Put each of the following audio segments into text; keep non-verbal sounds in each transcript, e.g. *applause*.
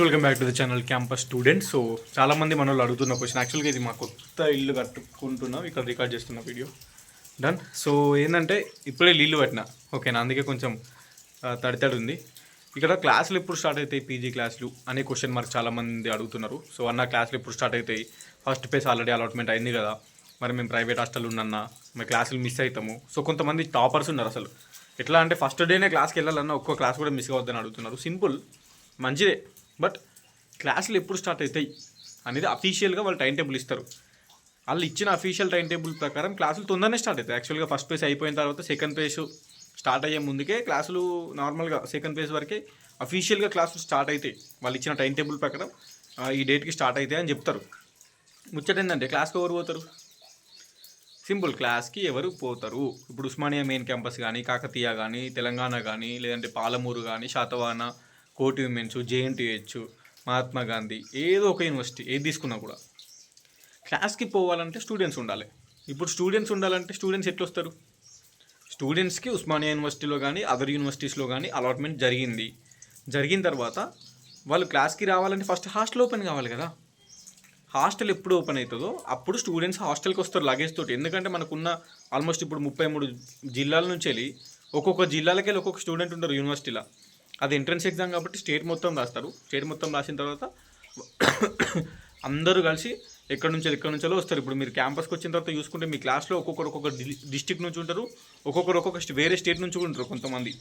Welcome back to the channel campus student so చాలా మంది మన వాళ్ళు అడుగుతున్న క్వశ్చన్ యాక్చువల్గా ఇది మా కొత్త ఇల్లు కట్టుకుంటున్నాం. ఇక్కడ రికార్డ్ చేస్తున్న వీడియో డన్ సో ఏంటంటే ఇప్పుడే నీళ్ళు పెట్టిన ఓకేనా అందుకే కొంచెం తడి తడి ఉంది ఇక్కడ క్లాసులు ఎప్పుడు స్టార్ట్ అవుతాయి? పీజీ క్లాసులు అనే క్వశ్చన్ మార్క్ చాలామంది అడుగుతున్నారు. సో అన్న క్లాసులు ఎప్పుడు స్టార్ట్ అవుతాయి? ఫస్ట్ పేస్ ఆల్రెడీ అలాట్మెంట్ అయింది కదా. మరి మేము ప్రైవేట్ హాస్టల్ ఉన్నన్నా మేము క్లాసులు మిస్ అవుతాము. సో కొంతమంది టాపర్స్ ఉన్నారు అసలు. ఎట్లా అంటే ఫస్ట్ డేనే క్లాస్కి వెళ్ళాలన్నా ఒక్కో క్లాస్ కూడా మిస్ అవద్దని అడుగుతున్నారు. సింపుల్ మంచిదే. బట్ క్లాసులు ఎప్పుడు స్టార్ట్ అవుతాయి అనేది అఫీషియల్గా వాళ్ళు టైం టేబుల్ ఇస్తారు. వాళ్ళు ఇచ్చిన అఫీషియల్ టైం టేబుల్ ప్రకారం క్లాసులు తొందరనే స్టార్ట్ అవుతాయి. యాక్చువల్గా ఫస్ట్ పేజ్ అయిపోయిన తర్వాత సెకండ్ పేజ్ స్టార్ట్ అయ్యే ముందుకే క్లాసులు నార్మల్గా సెకండ్ పేజ్ వరకే అఫీషియల్గా క్లాసులు స్టార్ట్ అవుతాయి. వాళ్ళు ఇచ్చిన టైం టేబుల్ ప్రకారం ఈ డేట్కి స్టార్ట్ అవుతాయి అని చెప్తారు. ముచ్చట ఏంటంటే క్లాస్కి ఎవరు పోతారు? సింపుల్ క్లాస్కి ఎవరు పోతారు? ఇప్పుడు ఉస్మానియా మెయిన్ క్యాంపస్ కానీ కాకతీయ కానీ తెలంగాణ కానీ లేదంటే పాలమూరు కానీ శాతవాన కోటి ఉమెన్స్ జేఎన్టీహెచ్ మహాత్మా గాంధీ ఏదో ఒక యూనివర్సిటీ ఏది తీసుకున్నా కూడా. క్లాస్కి పోవాలంటే స్టూడెంట్స్ ఉండాలి. ఇప్పుడు స్టూడెంట్స్ ఉండాలంటే స్టూడెంట్స్ ఎట్లా వస్తారు స్టూడెంట్స్కి ఉస్మానియా యూనివర్సిటీలో కానీ అదర్ యూనివర్సిటీస్లో కానీ అలాట్మెంట్ జరిగింది. జరిగిన తర్వాత వాళ్ళు క్లాస్కి రావాలంటే ఫస్ట్ హాస్టల్ ఓపెన్ కావాలి కదా. హాస్టల్ ఎప్పుడు ఓపెన్ అవుతుందో అప్పుడు స్టూడెంట్స్ హాస్టల్కి వస్తారు లగేజ్ తోటి. ఎందుకంటే మనకున్న ఆల్మోస్ట్ ఇప్పుడు ముప్పై మూడు జిల్లాల నుంచి వెళ్ళి ఒక్కొక్క జిల్లాలకి వెళ్ళి ఒక్కొక్క స్టూడెంట్ ఉంటారు యూనివర్సిటీలో. అది ఎంట్రన్స్ ఎగ్జామ్ కాబట్టి స్టేట్ మొత్తం రాస్తారు. స్టేట్ మొత్తం రాసిన తర్వాత *coughs* అందరూ కలిసి ఎక్కడి నుంచి ఎక్కడి నుంచో వస్తారు? ఇప్పుడు మీరు క్యాంపస్కి వచ్చిన తర్వాత చూసుకుంటే మీ క్లాస్లో ఒక్కొక్కరు ఒక్కొక్క డిస్టిక్ నుంచి ఉంటారు. ఒక్కొక్కరు ఒక్కొక్క వేరే స్టేట్ నుంచి కూడా ఉంటారు కొంతమంది.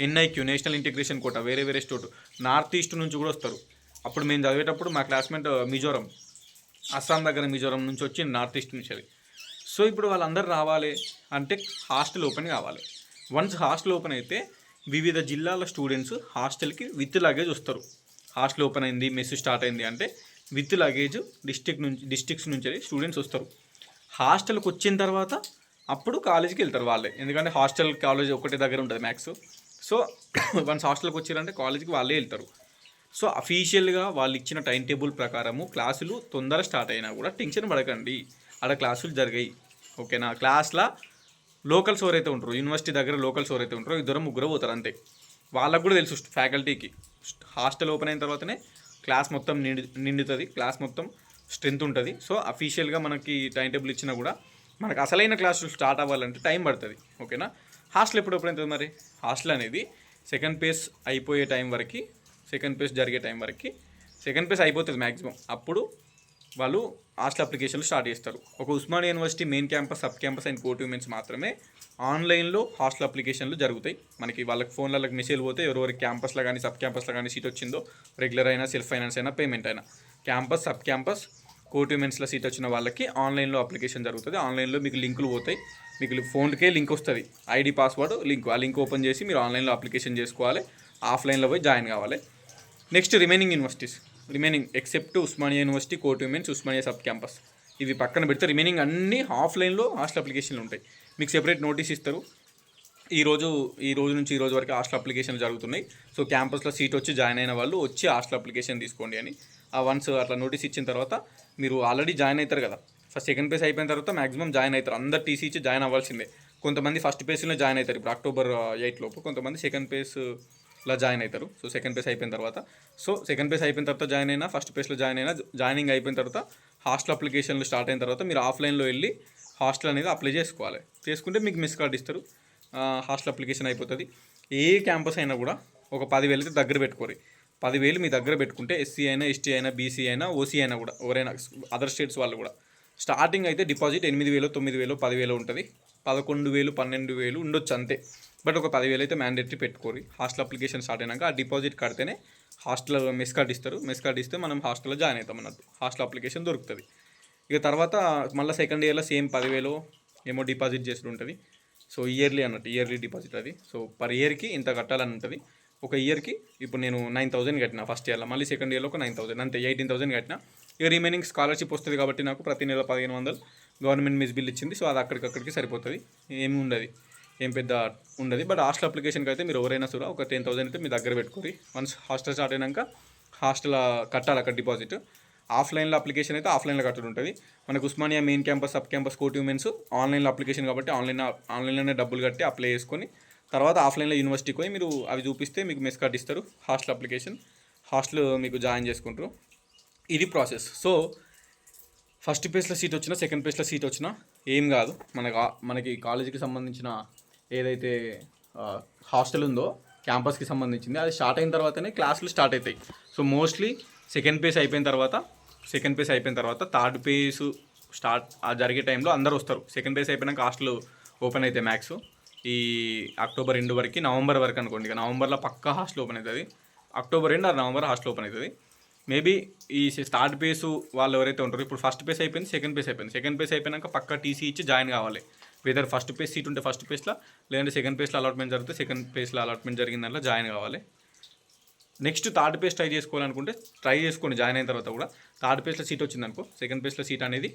ఎన్ఐక్యూ నేషనల్ ఇంటిగ్రేషన్ కోట వేరే వేరే స్టేట్ నార్త్ ఈస్ట్ నుంచి కూడా వస్తారు. అప్పుడు మేము చదివేటప్పుడు మా క్లాస్మేట్ uh, మిజోరం. అస్సాం దగ్గర మిజోరం నుంచి వచ్చి నార్త్ ఈస్ట్ నుంచి అది. సో ఇప్పుడు వాళ్ళందరూ రావాలి అంటే హాస్టల్ ఓపెన్ కావాలి. వన్స్ హాస్టల్ ఓపెన్ అయితే వివిధ జిల్లాల స్టూడెంట్స్ హాస్టల్కి విత్ లగేజ్ వస్తారు. హాస్టల్ ఓపెన్ అయింది మెస్ స్టార్ట్ అయింది అంటే విత్ లగేజ్ డిస్టిక్ నుంచి డిస్టిక్స్ నుంచి స్టూడెంట్స్ వస్తారు. హాస్టల్కి వచ్చిన తర్వాత అప్పుడు కాలేజీకి వెళ్తారు వాళ్ళే. ఎందుకంటే హాస్టల్ కాలేజ్ ఒకటే దగ్గర ఉంటుంది మ్యాథ్స్ సో *coughs* వన్స్ హాస్టల్కి వచ్చారంటే కాలేజీకి వాళ్ళే వెళ్తారు. సో అఫీషియల్గా వాళ్ళు ఇచ్చిన టైం టేబుల్ ప్రకారము క్లాసులు తొందర స్టార్ట్ అయినా కూడా టెన్షన్ పడకండి. అక్కడ క్లాసులు జరిగాయి. ఓకేనా? క్లాస్లో లోకల్స్ ఎవరైతే ఉంటారో యూనివర్సిటీ దగ్గర లోకల్స్ ఎవరైతే ఉంటారో ఇద్దరు ముగ్గురు పోతారు అంతే. వాళ్ళకు కూడా తెలుసు ఫ్యాకల్టీకి. హాస్టల్ ఓపెన్ అయిన తర్వాతనే క్లాస్ మొత్తం నిండి నిండుతుంది క్లాస్ మొత్తం స్ట్రెంత్ ఉంటుంది. సో అఫీషియల్గా మనకి టైం టేబుల్ ఇచ్చినా కూడా మనకు అసలైన క్లాసులు స్టార్ట్ అవ్వాలంటే టైం పడుతుంది ఓకేనా? హాస్టల్ ఎప్పుడు ఓపెన్ అవుతుంది మరి? హాస్టల్ అనేది సెకండ్ పేస్ అయిపోయే టైం వరకు సెకండ్ పేస్ జరిగే టైం వరకు సెకండ్ పేస్ అయిపోతుంది మ్యాక్సిమం అప్పుడు వాళ్ళు హాస్టల్ అప్లికేషన్లు స్టార్ట్ చేస్తారు. ఒక Osmania university main campus sub campus and Koti women's మాత్రమే ఆన్లైన్లో హాస్టల్ అప్లికేషన్లు జరుగుతాయి. మనకి వాళ్ళకి ఫోన్లకు మెసేజ్ పోతే ఎవరెవరి క్యాంపస్లో కానీ సబ్ క్యాంపస్లో కానీ సీట్ వచ్చిందో రెగ్యులర్ అయినా సెల్ఫ్ ఫైనాన్స్ అయినా పేమెంట్ అయినా. క్యాంపస్ సబ్ క్యాంపస్ కోటి ఉమెన్స్లో సీట్ వచ్చిన వాళ్ళకి ఆన్లైన్లో అప్లికేషన్ జరుగుతుంది. ఆన్లైన్లో మీకు లింకులు పోతాయి. మీకు ఫోన్కే లింక్ వస్తుంది. ID password link. ఆ లింక్ ఓపెన్ చేసి మీరు ఆన్లైన్లో అప్లికేషన్ చేసుకోవాలి. ఆఫ్లైన్లో పోయి జాయిన్ కావాలి. Next remaining universities. Remaining except Osmania university Koti women's Osmania sub campus ఇవి పక్కన పెడితే రిమైనింగ్ అన్ని ఆఫ్లైన్లో హాస్టల్ అప్లికేషన్లు ఉంటాయి. మీకు సెపరేట్ నోటీస్ ఇస్తారు. ఈరోజు ఈ రోజు నుంచి ఈ రోజు వరకు హాస్టల్ అప్లికేషన్లు జరుగుతున్నాయి. సో క్యాంపస్లో సీట్ వచ్చి జాయిన్ అయిన వాళ్ళు వచ్చి హాస్టల్ అప్లికేషన్ తీసుకోండి అని. ఆ వన్స్ అట్లా నోటీస్ ఇచ్చిన తర్వాత మీరు ఆల్రెడీ జాయిన్ అవుతారు కదా. ఫస్ట్ సెకండ్ పేస్ అయిపోయిన తర్వాత మాక్సిమం జాయిన్ అవుతారు. అందరు టీసీ ఇచ్చి జాయిన్ అవ్వాల్సిందే. కొంతమంది ఫస్ట్ పేస్లో జాయిన్ అవుతారు. ఇప్పుడు అక్టోబర్ ఎయిట్ uh, లోపు కొంతమంది సెకండ్ పేస్ ఇలా జాయిన్ అవుతారు. సో సెకండ్ పేస్ అయిపోయిన తర్వాత. సో సెకండ్ పేస్ అయిపోయిన తర్వాత జాయిన్ అయినా ఫస్ట్ పేస్లో జాయిన్ అయినా జాయినింగ్ అయిపోయిన తర్వాత హాస్టల్ అప్లికేషన్లు స్టార్ట్ అయిన తర్వాత మీరు ఆఫ్లైన్లో వెళ్ళి హాస్టల్ అనేది అప్లై చేసుకోవాలి. చేసుకుంటే మీకు మిస్ కార్డ్ ఇస్తారు. హాస్టల్ అప్లికేషన్ అయిపోతుంది. ఏ క్యాంపస్ అయినా కూడా ఒక పదివేలు అయితే దగ్గర పెట్టుకోరు. పదివేలు మీ దగ్గర పెట్టుకుంటే ఎస్సీ అయినా ఎస్టీ అయినా బీసీ అయినా ఓసీ అయినా కూడా ఎవరైనా అదర్ స్టేట్స్ వాళ్ళు కూడా. స్టార్టింగ్ అయితే డిపాజిట్ ఎనిమిది వేలు తొమ్మిది వేలు పదివేలు ఉంటుంది. పదకొండు వేలు పన్నెండు వేలు ఉండొచ్చు అంతే. బట్ ఒక పదివేలు అయితే మ్యాండేటరీ పెట్టుకోరు. హాస్టల్ అప్లికేషన్ స్టార్ట్ అయినాక ఆ డిపాజిట్ కడితేనే హాస్టల్ మెస్ కార్డ్ ఇస్తారు. మెస్ కార్డ్ ఇస్తే మనం హాస్టల్లో జాయిన్ అవుతాం అన్నట్టు. హాస్టల్ అప్లికేషన్ దొరుకుతుంది. ఇక తర్వాత మళ్ళీ సెకండ్ ఇయర్లో సేమ్ పదివేలు ఏమో డిపాజిట్ చేసి ఉంటుంది. సో ఇయర్లీ అన్నట్టు ఇయర్లీ డిపాజిట్ అది. సో పర్ ఇయర్కి ఇంత కట్టాలని ఉంటుంది. ఒక ఇయర్కి ఇప్పుడు నేను నైన్ థౌసండ్ కట్టిన ఫస్ట్ ఇయర్లో మళ్ళీ సెకండ్ ఇయర్లో ఒక నైన్ థౌసండ్ అంతే ఎయిటీన్ థౌసండ్ కట్టిన. ఇక రిమైనింగ్ స్కాలర్షిప్ వస్తుంది కాబట్టి నాకు ప్రతి నెల పదిహేను వందలు గవర్నమెంట్ మిస్ బిల్ ఇచ్చింది. సో అది అక్కడికక్కడికి సరిపోతుంది. ఏమి ఉండదు. ఏం పెద్ద ఉండదు. బట్ హాస్టల్ అప్లికేషన్కి అయితే మీరు ఎవరైనా సరే ఒక టెన్ థౌసండ్ అయితే మీ దగ్గర పెట్టుకోరి. వన్స్ హాస్టల్ స్టార్ట్ అయినాక హాస్టల్ కట్టాలి అక్కడ డిపాజిట్ ఆఫ్లైన్లో అప్లికేషన్ అయితే ఆఫ్లైన్లో కట్టడం ఉంటుంది. మనకు Osmania main campus sub campus Koti women's ఆన్లైన్లో అప్లికేషన్ కాబట్టి ఆన్లైన్ ఆన్లైన్లోనే డబ్బులు కట్టి అప్లై చేసుకొని తర్వాత ఆఫ్లైన్లో యూనివర్సిటీకి పోయి మీరు అవి చూపిస్తే మీకు మెస్ కార్డ్ ఇస్తారు. హాస్టల్ అప్లికేషన్ హాస్టల్ మీకు జాయిన్ చేసుకుంటారు. ఇది ప్రాసెస్ సో ఫస్ట్ పేజ్లో సీట్ వచ్చినా సెకండ్ పేజ్లో సీట్ వచ్చినా ఏం కాదు. మన కా- మనకి కాలేజీకి సంబంధించిన ఏదైతే హాస్టల్ ఉందో క్యాంపస్కి సంబంధించింది అది స్టార్ట్ అయిన తర్వాతనే క్లాసులు స్టార్ట్ అవుతాయి సో మోస్ట్లీ సెకండ్ పేస్ అయిపోయిన తర్వాత సెకండ్ పేస్ అయిపోయిన తర్వాత థర్డ్ పేస్ స్టార్ట్ ఆ జరిగే టైంలో అందరూ వస్తారు. సెకండ్ పేస్ అయిపోయినాక హాస్టల్ ఓపెన్ అవుతాయి మ్యాక్స్. ఈ అక్టోబర్ రెండు వరకు నవంబర్ వరకు అనుకోండి ఇక నవంబర్లో పక్కా హాస్టల్ ఓపెన్ అవుతుంది అక్టోబర్ రెండు ఆరు నవంబర్ హాస్టల్ ఓపెన్ అవుతుంది మేబీ ఈ స్టార్ట్ పేస్ వాళ్ళు ఎవరైతే ఉంటారో ఇప్పుడు ఫస్ట్ పేస్ అయిపోయింది సెకండ్ పేస్ అయిపోయింది. సెకండ్ పేస్ అయిపోయినాక పక్క టీసీ ఇచ్చి జాయిన్ కావాలి. వెదర్ ఫస్ట్ పేస్ సీట్ ఉంటే ఫస్ట్ పేస్లో లేదంటే సెకండ్ పేస్లో అలాట్మెంట్ జరిగితే సెకండ్ పేస్లో అలాట్మెంట్ జరిగిన దాంట్లో జాయిన్ కావాలి. నెక్స్ట్ థర్డ్ పేస్ ట్రై చేసుకోవాలనుకుంటే ట్రై చేసుకోండి జాయిన్ అయిన తర్వాత కూడా. థర్డ్ పేస్లో సీట్ వచ్చిందనుకో సెకండ్ పేస్లో సీట్ అనేది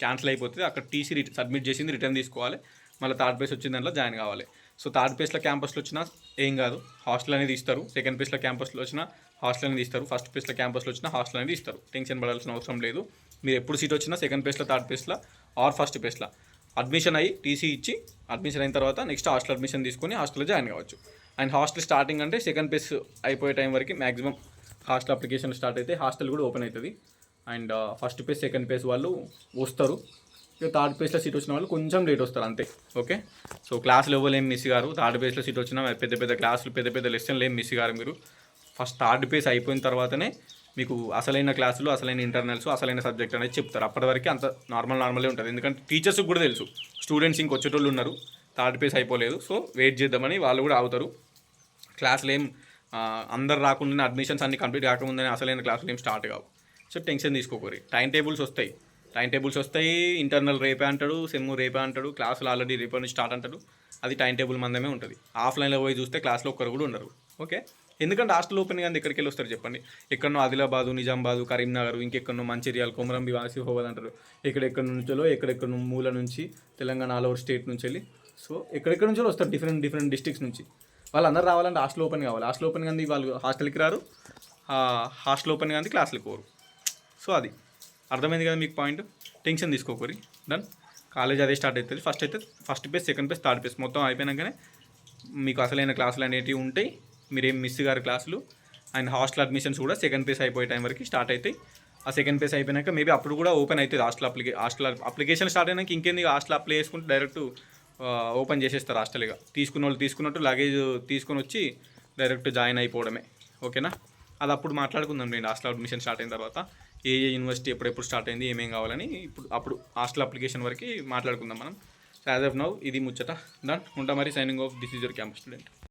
క్యాన్సిల్ అయిపోతుంది. అక్కడ టీసీ రిట సబ్మిట్ చేసింది రిటర్న్ తీసుకోవాలి. మళ్ళీ థర్డ్ పేస్ వచ్చిన దాంట్లో జాయిన్ కావాలి. సో థర్డ్ పేస్లో క్యాంపస్లో వచ్చినా ఏం కాదు. హాస్టల్ అనేది ఇస్తారు. సెకండ్ పేస్లో క్యాంపస్లో వచ్చినా హాస్టల్ అనేది ఇస్తారు. ఫస్ట్ పేస్లో క్యాంపస్లో వచ్చినా హాస్టల్ అనేది ఇస్తారు. టెన్షన్ పడాల్సిన అవసరం లేదు. మీరు ఎప్పుడు సీట్ వచ్చినా సెకండ్ పేస్లో థర్డ్ పేస్లో ఆర్ ఫస్ట్ పేస్లో అడ్మిషన్ అయ్యి టీసీ ఇచ్చి అడ్మిషన్ అయిన తర్వాత నెక్స్ట్ హాస్టల్ అడ్మిషన్ తీసుకొని హాస్టల్లో జాయిన్ కావచ్చు. అండ్ హాస్టల్ స్టార్టింగ్ అంటే సెకండ్ ప్లేస్ అయిపోయే టైం వరకు మ్యాక్సిమం హాస్టల్ అప్లికేషన్ స్టార్ట్ అయితే హాస్టల్ కూడా ఓపెన్ అవుతుంది. And first phase second phase వాళ్ళు వస్తారు. ఇక థర్డ్ పేస్లో సీట్ వచ్చిన వాళ్ళు కొంచెం లేట్ వస్తారు అంతే ఓకే? సో క్లాసులు ఎవరు ఏం మిస్ గారు థర్డ్ పేస్లో సీట్ వచ్చినా పెద్ద పెద్ద క్లాసులు పెద్ద పెద్ద లెసన్లు ఏం మిస్ గారు మీరు. ఫస్ట్ థర్డ్ పేస్ అయిపోయిన తర్వాతనే మీకు అసలైన క్లాసులు అసలైన ఇంటర్నల్స్ అసలైన సబ్జెక్ట్ అనేది చెప్తారు. అప్పటి వరకు అంత నార్మల్ నార్మలే ఉంటుంది. ఎందుకంటే టీచర్స్కి కూడా తెలుసు. స్టూడెంట్స్ ఇంకొచ్చేటోళ్ళు ఉన్నారు. థర్డ్ పేస్ అయిపోలేదు. సో వెయిట్ చేద్దామని వాళ్ళు కూడా ఆగుతారు. క్లాసులు ఏం అందరు రాకుండానే అడ్మిషన్స్ అన్ని కంప్లీట్ కాకముందనే అసలైన క్లాసులు ఏం స్టార్ట్ కావు. సో టెన్షన్ తీసుకోకూరి. టైం టేబుల్స్ వస్తాయి. టైం టేబుల్స్ వస్తాయి. ఇంటర్నల్ రేపే అంటాడు సెమ్ రేపే అంటాడు. క్లాసులు ఆల్రెడీ రేపటి నుంచి స్టార్ట్ అంటాడు. అది టైం టేబుల్ మందమే ఉంటుంది. ఆఫ్లైన్లో పోయి చూస్తే క్లాస్లో ఒక్కరు కూడా ఉండరు. ఓకే ఎందుకంటే హాస్టల్ ఓపెన్ కానీ ఎక్కడికి వెళ్ళి వస్తారు చెప్పండి? ఎక్కడనో ఆదిలాబాదు నిజామాబాదు కరీంనగర్ ఇంకెక్కడో మంచిర్యాల కొమరంబి వాసిహోబాద్ అంటారు. ఎక్కడెక్కడ నుంచో ఎక్కడెక్కడ మూల నుంచి తెలంగాణ ఆల్ ఓవర్ స్టేట్ నుంచి వెళ్ళి సో ఎక్కడెక్కడ నుంచో వస్తారు డిఫరెంట్ డిఫరెంట్ డిస్ట్రిక్ట్స్ నుంచి. వాళ్ళందరూ రావాలంటే హాస్టల్ ఓపెన్ కావాలి. హాస్టల్ ఓపెన్ కానీ వాళ్ళు హాస్టల్కి రారు. హాస్టల్ ఓపెన్ కానీ క్లాసులకు పోరు. సో అది. అర్థమైంది కదా మీకు పాయింట్? టెన్షన్ తీసుకోకూరి. డన్. కాలేజ్ అదే స్టార్ట్ అవుతుంది ఫస్ట్ అయితే first phase second phase third phase మొత్తం అయిపోయినాకనే మీకు అసలైన క్లాసులు అనేటివి ఉంటాయి. మీరేం మిస్ గారు క్లాసులు. అండ్ హాస్టల్ అడ్మిషన్స్ కూడా సెకండ్ పేస్ అయిపోయే టైం వరకు స్టార్ట్ అవుతాయి ఆ సెకండ్ పేస్ అయిపోయినాక మేబీ అప్పుడు కూడా ఓపెన్ అవుతుంది హాస్టల్ అప్లికే హాస్టల్ అప్లికేషన్ స్టార్ట్ అయినాక ఇంకేంది హాస్టల్ అప్లై చేసుకుంటే డైరెక్ట్ ఓపెన్ చేసేస్తారు హాస్టల్ ఇక. తీసుకున్న వాళ్ళు తీసుకున్నట్టు లగేజ్ తీసుకొని వచ్చి డైరెక్ట్ జాయిన్ అయిపోవడమే. ఓకేనా? అది అప్పుడు మాట్లాడుకుందాం నేను హాస్టల్ అడ్మిషన్ స్టార్ట్ అయిన తర్వాత ఏ ఏ యూనివర్సిటీ ఎప్పుడెప్పుడు స్టార్ట్ అయింది ఏమేం కావాలని ఇప్పుడు అప్పుడు హాస్టల్ అప్లికేషన్ వరకు మాట్లాడుకుందాం మనం. యాజ్ ఆఫ్ నౌ ఇది ముచ్చట. డన్ ఉంటా మరి signing off this is your campus student